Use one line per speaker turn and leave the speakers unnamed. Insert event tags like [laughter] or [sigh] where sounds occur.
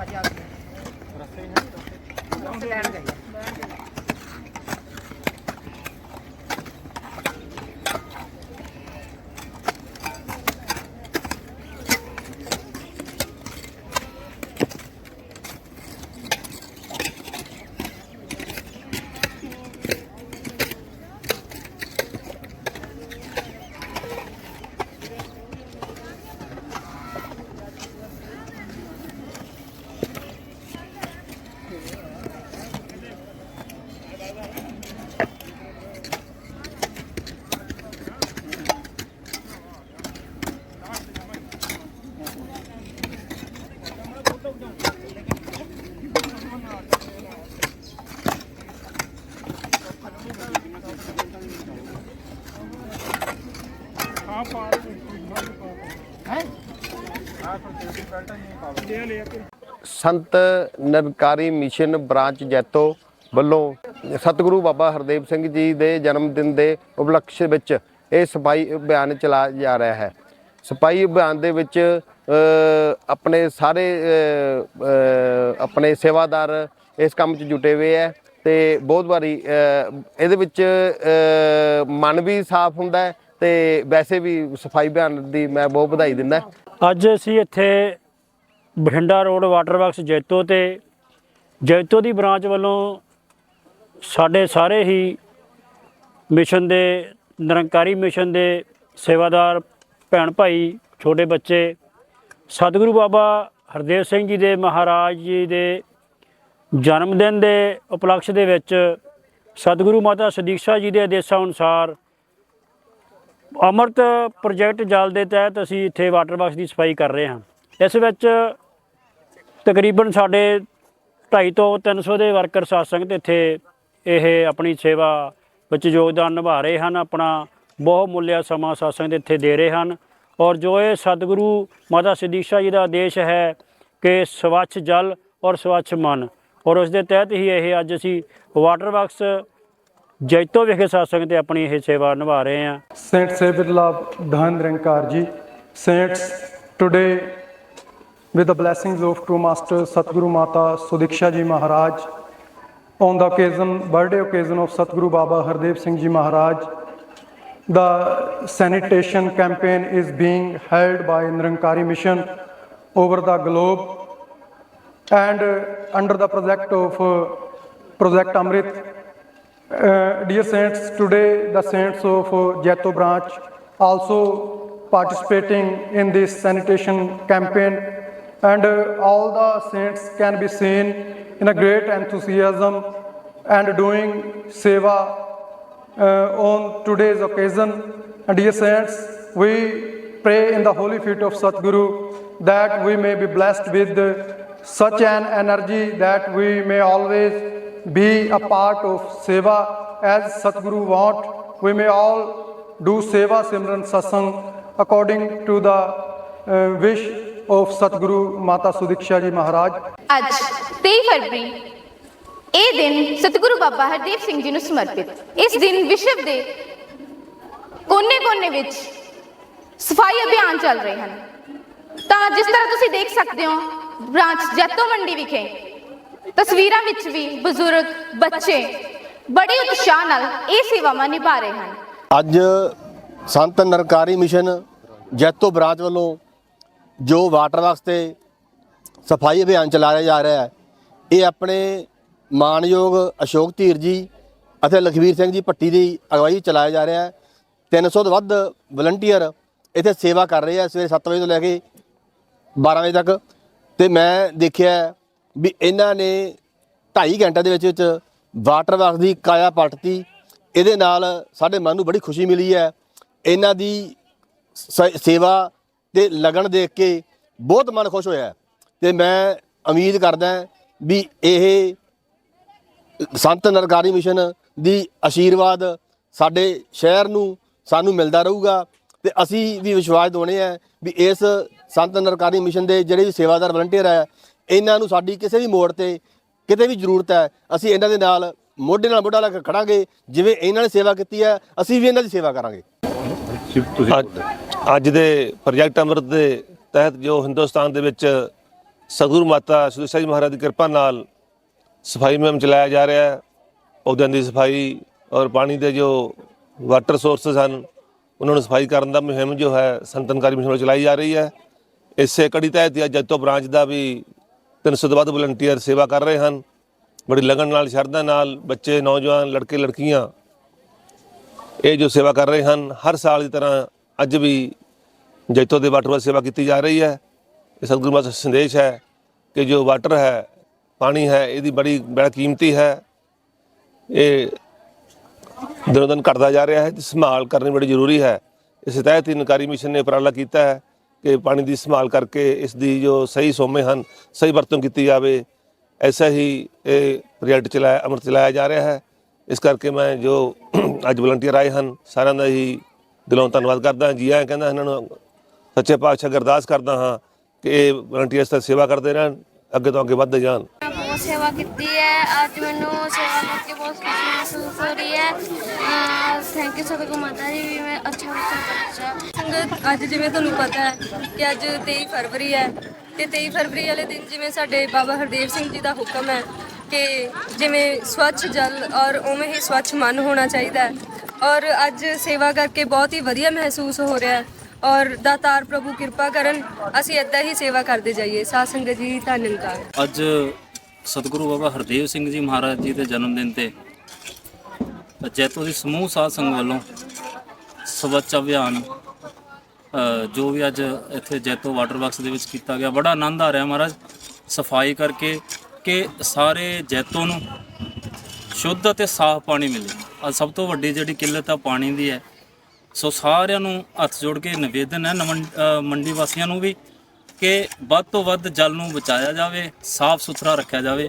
ਆਲੇ ਆ Sant Nirankari mission branch Jaito ਵੱਲੋਂ ਸਤਿਗੁਰੂ ਬਾਬਾ ਹਰਦੇਵ ਸਿੰਘ ਜੀ ਦੇ ਜਨਮ ਦਿਨ ਦੇ ਉਪਲਕਸ਼ ਵਿੱਚ ਇਹ ਸਫ਼ਾਈ ਅਭਿਆਨ ਚਲਾਇਆ ਜਾ ਰਿਹਾ ਹੈ। ਸਫ਼ਾਈ ਅਭਿਆਨ ਦੇ ਵਿੱਚ ਆਪਣੇ ਸਾਰੇ ਆਪਣੇ ਸੇਵਾਦਾਰ ਇਸ ਕੰਮ 'ਚ ਜੁਟੇ ਹੋਏ ਹੈ ਤੇ ਬਹੁਤ ਵਾਰੀ ਇਹਦੇ ਵਿੱਚ ਮਨ ਵੀ ਸਾਫ਼ ਹੁੰਦਾ ਹੈ ਤੇ ਵੈਸੇ ਵੀ ਸਫ਼ਾਈ ਅਭਿਆਨ ਦੀ ਮੈਂ ਬਹੁਤ ਵਧਾਈ ਦਿੰਦਾ।
ਅੱਜ ਅਸੀਂ ਇੱਥੇ Bathinda road water works Jaito ਤੇ ਜੈਤੋ ਦੀ ਬ੍ਰਾਂਚ ਵੱਲੋਂ ਸਾਡੇ ਸਾਰੇ ਹੀ ਮਿਸ਼ਨ ਦੇ, ਨਿਰੰਕਾਰੀ ਮਿਸ਼ਨ ਦੇ ਸੇਵਾਦਾਰ ਭੈਣ ਭਾਈ, ਛੋਟੇ ਬੱਚੇ, ਸਤਿਗੁਰੂ ਬਾਬਾ ਹਰਦੇਵ ਸਿੰਘ ਜੀ ਦੇ ਮਹਾਰਾਜ ਜੀ ਦੇ ਜਨਮ ਦਿਨ ਦੇ ਉਪਲਕਸ਼ ਦੇ ਵਿੱਚ ਸਤਿਗੁਰੂ ਮਾਤਾ ਸਦੀਕਸ਼ਾ ਜੀ ਦੇ ਆਦੇਸ਼ਾਂ ਅਨੁਸਾਰ ਅਮਰਤ ਪ੍ਰੋਜੈਕਟ ਜਲ ਦੇ ਤਹਿਤ ਅਸੀਂ ਇੱਥੇ ਵਾਟਰ ਬਾਕਸ ਦੀ ਸਫ਼ਾਈ ਕਰ ਰਹੇ ਹਾਂ। ਇਸ ਵਿੱਚ ਤਕਰੀਬਨ ਸਾਡੇ 250 ਤੋਂ 300 ਦੇ ਵਰਕਰ ਸਾਧ ਇੱਥੇ ਇਹ ਆਪਣੀ ਸੇਵਾ ਵਿੱਚ ਯੋਗਦਾਨ ਨਿਭਾ ਰਹੇ ਹਨ। ਆਪਣਾ ਬਹੁ ਮੁੱਲਿਆ ਸਮਾਂ ਸਾਧ ਇੱਥੇ ਦੇ ਰਹੇ ਹਨ। ਔਰ ਜੋ ਇਹ ਸਤਿਗੁਰੂ ਮਾਤਾ ਸਿੱਧੀਸ਼ਾ ਜੀ ਦਾ ਆਦੇਸ਼ ਹੈ ਕਿ ਸਵੱਛ ਜਲ ਔਰ ਸਵੱਛ ਮਨ। ਔਰ ਉਸ ਦੇ ਤਹਿਤ ਹੀ ਇਹ ਅੱਜ ਅਸੀਂ ਵਾਟਰ ਬਾਕਸ ਜੈਤੋ ਵਿਖੇ ਸਾਧ ਤੇ ਆਪਣੀ ਇਹ ਸੇਵਾ ਨਿਭਾ ਰਹੇ ਹਾਂ
Saint Saviorlove Dhahan Rankar ji. Saints, today with the blessings of true master Satguru Mata Sudiksha ji Maharaj, on the occasion, birthday occasion of Satguru Baba Hardev Singh ji Maharaj, the sanitation campaign is being held by Nirankari Mission over the globe and uh, under the project of uh, Project Amrit uh, dear saints, today the saints of uh, Jato branch also participating in this sanitation campaign and uh, all the saints can be seen in a great enthusiasm and doing seva uh, on today's occasion. And dear saints, we pray in the holy feet of Satguru that we may be blessed with such an energy that we may always be a part of seva as Satguru want. We may all do seva Simran Satsang according to the uh, wish of Satguru Mata Sudiksha Ji Maharaj.
ਅੱਜ 23 ਫਰਵਰੀ ਇਹ ਦਿਨ ਸਤਿਗੁਰੂ ਬਾਬਾ ਹਰਦੇਵ ਸਿੰਘ ਜੀ ਨੂੰ ਸਮਰਪਿਤ ਇਸ ਦਿਨ ਵਿਸ਼ਵ ਦੇ ਕੋਨੇ-ਕੋਨੇ ਵਿੱਚ ਸਫ਼ਾਈ ਅਭਿਆਨ ਚੱਲ ਰਹੇ ਹਨ ਤਾਂ ਜਿਸ ਤਰ੍ਹਾਂ ਤੁਸੀਂ ਦੇਖ ਸਕਦੇ ਹੋ ਬ੍ਰਾਂਚ ਜੈਤੋ ਮੰਡੀ ਵਿਖੇ ਤਸਵੀਰਾਂ ਵਿੱਚ ਵੀ ਬਜ਼ੁਰਗ, ਬੱਚੇ ਬੜੇ ਉਤਸ਼ਾਹ ਨਾਲ ਇਹ ਸੇਵਾਵਾਂ ਨਿਭਾ ਰਹੇ ਹਨ।
ਅੱਜ ਸੰਤ ਨਰਕਾਰੀ ਮਿਸ਼ਨ ਜੈਤੋ ਬ੍ਰਾਂਚ ਵੱਲੋਂ ਜੋ ਵਾਟਰ ਵਾਸਤੇ ਸਫ਼ਾਈ ਅਭਿਆਨ ਚਲਾਇਆ ਜਾ ਰਿਹਾ ਹੈ, ਇਹ ਆਪਣੇ ਮਾਨਯੋਗ ਅਸ਼ੋਕ ਧੀਰ ਜੀ ਅਤੇ ਲਖਵੀਰ ਸਿੰਘ ਜੀ ਭੱਟੀ ਦੀ ਅਗਵਾਈ ਚਲਾਇਆ ਜਾ ਰਿਹਾ ਹੈ। 300 ਤੋਂ ਵੱਧ ਵਲੰਟੀਅਰ ਇੱਥੇ ਸੇਵਾ ਕਰ ਰਹੇ ਆ, ਸਵੇਰੇ 7 ਵਜੇ ਤੋਂ ਲੈ ਕੇ 12 ਵਜੇ ਤੱਕ। ਤੇ ਮੈਂ ਦੇਖਿਆ ਵੀ ਇਹਨਾਂ ਨੇ 2.5 ਘੰਟੇ ਦੇ ਵਿੱਚ ਵਿੱਚ ਵਾਟਰ ਵਰਕ ਦੀ ਕਾਇਆ ਪਲਟਤੀ। ਇਹਦੇ ਨਾਲ ਸਾਡੇ ਮਨ ਨੂੰ ਬੜੀ ਖੁਸ਼ੀ ਮਿਲੀ ਹੈ। ਇਹਨਾਂ ਦੀ ਸ- ਸੇਵਾ ਤੇ ਲਗਨ ਦੇਖ ਕੇ ਬਹੁਤ ਮਨ ਖੁਸ਼ ਹੋਇਆ ਹੈ। ਤੇ ਮੈਂ ਉਮੀਦ ਕਰਦਾ ਵੀ ਇਹ ਸੰਤ ਨਰਕਾਰੀ ਮਿਸ਼ਨ ਦੀ ਆਸ਼ੀਰਵਾਦ ਸਾਡੇ ਸ਼ਹਿਰ ਨੂੰ, ਸਾਨੂੰ ਮਿਲਦਾ ਰਹੂਗਾ। ਤੇ ਅਸੀਂ ਵੀ ਵਿਸ਼ਵਾਸ ਦਿਵਾਉਂਦੇ ਆ ਵੀ ਇਸ ਸੰਤ ਨਰਕਾਰੀ ਮਿਸ਼ਨ ਦੇ ਜਿਹੜੇ ਵੀ ਸੇਵਾਦਾਰ ਵਲੰਟੀਅਰ ਹੈ ਇਹਨਾਂ ਨੂੰ ਸਾਡੀ ਕਿਸੇ ਵੀ ਮੋੜ ਤੇ ਕਿਤੇ ਵੀ ਜ਼ਰੂਰਤ ਹੈ ਅਸੀਂ ਇਹਨਾਂ ਦੇ ਨਾਲ ਮੋਢੇ ਨਾਲ ਮੋਢਾ ਲਾ ਕੇ ਖੜਾਂਗੇ ਜਿਵੇਂ ਇਹਨਾਂ ਨੇ ਸੇਵਾ ਕੀਤੀ ਹੈ ਅਸੀਂ ਵੀ ਇਹਨਾਂ ਦੀ ਸੇਵਾ ਕਰਾਂਗੇ।
ਅੱਜ ਦੇ ਪ੍ਰੋਜੈਕਟ ਅੰਮ੍ਰਿਤ ਦੇ ਤਹਿਤ ਜੋ ਹਿੰਦੁਸਤਾਨ ਦੇ ਵਿੱਚ ਸਤਿਗੁਰੂ ਮਾਤਾ ਸੁਦੇਸ਼ਾ ਜੀ ਮਹਾਰਾਜ ਦੀ ਕਿਰਪਾ ਨਾਲ ਸਫ਼ਾਈ ਮੁਹਿੰਮ ਚਲਾਇਆ ਜਾ ਰਿਹਾ ਹੈ ਪੌਦਿਆਂ ਦੀ ਸਫ਼ਾਈ ਔਰ ਪਾਣੀ ਦੇ ਜੋ ਵਾਟਰ ਸੋਰਸਸ ਹਨ ਉਹਨਾਂ ਨੂੰ ਸਫ਼ਾਈ ਕਰਨ ਦਾ ਮੁਹਿੰਮ ਜੋ ਹੈ ਸੰਤਨਕਾਰੀ ਮਿਸ਼ਨ ਚਲਾਈ ਜਾ ਰਹੀ ਹੈ। ਇਸੇ ਕੜੀ ਤਹਿਤ ਅੱਜ ਜੱਤੋ ਬ੍ਰਾਂਚ ਦਾ ਵੀ 300 ਤੋਂ ਵੱਧ ਵਲੰਟੀਅਰ ਸੇਵਾ ਕਰ ਰਹੇ ਹਨ। ਬੜੀ ਲਗਨ ਨਾਲ, ਸ਼ਰਧਾ ਨਾਲ ਬੱਚੇ, ਨੌਜਵਾਨ, ਲੜਕੇ, ਲੜਕੀਆਂ ਇਹ ਜੋ ਸੇਵਾ ਕਰ ਰਹੇ ਹਨ, ਹਰ ਸਾਲ ਦੀ ਤਰ੍ਹਾਂ ਅੱਜ ਵੀ ਜੈਤੋ ਦੇ ਵਾਟਰ ਵੱਲ ਸੇਵਾ ਕੀਤੀ ਜਾ ਰਹੀ ਹੈ। ਇਹ ਸਤਿਗੁਰੂ ਮਾਤਾ ਸੰਦੇਸ਼ ਹੈ ਕਿ ਜੋ ਵਾਟਰ ਹੈ, ਪਾਣੀ ਹੈ, ਇਹਦੀ ਬੜੀ ਬੜਾ ਕੀਮਤੀ ਹੈ। ਇਹ ਦਿਨੋਂ ਦਿਨ ਘਟਦਾ ਜਾ ਰਿਹਾ ਹੈ ਤੇ ਸੰਭਾਲ ਕਰਨੀ ਬੜੀ ਜ਼ਰੂਰੀ ਹੈ। ਇਸ ਤਹਿਤ ਹੀ ਨਕਾਰੀ ਮਿਸ਼ਨ ਨੇ ਉਪਰਾਲਾ ਕੀਤਾ ਹੈ। ਕਿ ਪਾਣੀ ਦੀ ਸੰਭਾਲ ਕਰਕੇ ਇਸ ਦੀ ਜੋ ਸਹੀ ਸੋਮੇ ਹਨ, ਸਹੀ ਵਰਤੋਂ ਕੀਤੀ ਜਾਵੇ, ਐਸਾ ਹੀ ਇਹ ਪ੍ਰੋਜੈਕਟ ਚਲਾਇਆ, ਅਮਰ ਚਲਾਇਆ ਜਾ ਰਿਹਾ ਹੈ। ਇਸ ਕਰਕੇ ਮੈਂ ਜੋ [clears throat] ਅੱਜ ਵਲੰਟੀਅਰ ਆਏ ਹਨ, ਸਾਰਿਆਂ ਦਾ ਹੀ ਦਿਲੋਂ ਧੰਨਵਾਦ ਕਰਦਾ ਜੀ ਆਇਆਂ ਕਹਿੰਦਾ ਇਹਨਾਂ ਨੂੰ ਸੱਚੇ ਪਾਤਸ਼ਾਹ ਅਰਦਾਸ ਅਰਦਾਸ ਕਰਦਾ ਹਾਂ ਕਿ ਇਹ ਵਲੰਟੀਅਰਸ ਤਾਂ ਸੇਵਾ ਕਰਦੇ ਰਹਿਣ, ਅੱਗੇ ਤੋਂ ਅੱਗੇ ਵੱਧਦੇ ਜਾਣ।
ਮੈਂ ਸੇਵਾ ਕੀਤੀ ਹੈ। ਅੱਜ ਮੈਨੂੰ ਸੇਵਾ ਕਰਕੇ ਬਹੁਤ ਖੁਸ਼ੀ ਮਹਿਸੂਸ ਹੋ ਰਹੀ ਹੈ। ਥੈਂਕ ਯੂ ਸਤਿਗੁਰੂ ਮਾਤਾ ਜੀ, ਵੀ ਮੈਂ ਅੱਛਾ ਬੱਚਾ
ਸੰਗਤ, ਅੱਜ ਜਿਵੇਂ ਤੁਹਾਨੂੰ ਪਤਾ ਹੈ ਕਿ ਅੱਜ 23 ਫਰਵਰੀ ਹੈ ਤੇ 23 ਫਰਵਰੀ ਵਾਲੇ ਦਿਨ ਜਿਵੇਂ ਸਾਡੇ ਬਾਬਾ ਹਰਦੇਵ ਸਿੰਘ ਜੀ ਦਾ ਹੁਕਮ ਹੈ ਕਿ ਜਿਵੇਂ ਸਵੱਛ ਜਲ ਔਰ ਉਵੇਂ ਹੀ ਸਵੱਛ ਮਨ ਹੋਣਾ ਚਾਹੀਦਾ ਹੈ। ਔਰ ਅੱਜ ਸੇਵਾ ਕਰਕੇ ਬਹੁਤ ਹੀ ਵਧੀਆ ਮਹਿਸੂਸ ਹੋ ਰਿਹਾ ਹੈ। ਔਰ ਦਾਤਾਰ ਪ੍ਰਭੂ ਕਿਰਪਾ ਕਰਨ, ਅਸੀਂ ਇਦਾਂ ਹੀ ਸੇਵਾ ਕਰਦੇ ਜਾਈਏ। ਸਾਧ ਸੰਗਤ ਜੀ ਧੰਨਵਾਦ
ਅੱਜ ਸਤਿਗੁਰੂ ਬਾਬਾ ਹਰਦੇਵ ਸਿੰਘ ਜੀ ਮਹਾਰਾਜ ਜੀ ਦੇ ਜਨਮ ਦਿਨ ਤੇ ਜੈਤੋ ਦੀ ਸਮੂਹ ਸਾਧ ਸੰਗ ਵੱਲੋਂ ਸਵੱਛ ਅਭਿਆਨ ਜੋ ਵੀ ਅੱਜ ਇੱਥੇ ਜੈਤੋ ਵਾਟਰ ਬਾਕਸ ਦੇ ਵਿੱਚ ਕੀਤਾ ਗਿਆ, ਬੜਾ ਆਨੰਦ ਆ ਰਿਹਾ ਮਹਾਰਾਜ। ਸਫ਼ਾਈ ਕਰਕੇ ਕਿ ਸਾਰੇ ਜੈਤੋ ਨੂੰ ਸ਼ੁੱਧ ਅਤੇ ਸਾਫ਼ ਪਾਣੀ ਮਿਲੇ। ਅੱਜ ਸਭ ਤੋਂ ਵੱਡੀ ਜਿਹੜੀ ਕਿੱਲਤ ਆ ਪਾਣੀ ਦੀ ਹੈ। ਸੋ ਸਾਰਿਆਂ ਨੂੰ ਹੱਥ ਜੋੜ ਕੇ ਨਿਵੇਦਨ ਹੈ ਨਮਨ- ਮੰਡੀ ਵਾਸੀਆਂ ਨੂੰ ਵੀ ਕਿ ਵੱਧ ਤੋਂ ਵੱਧ ਜਲ ਨੂੰ ਬਚਾਇਆ ਜਾਵੇ ਸਾਫ਼ ਸੁਥਰਾ ਰੱਖਿਆ ਜਾਵੇ।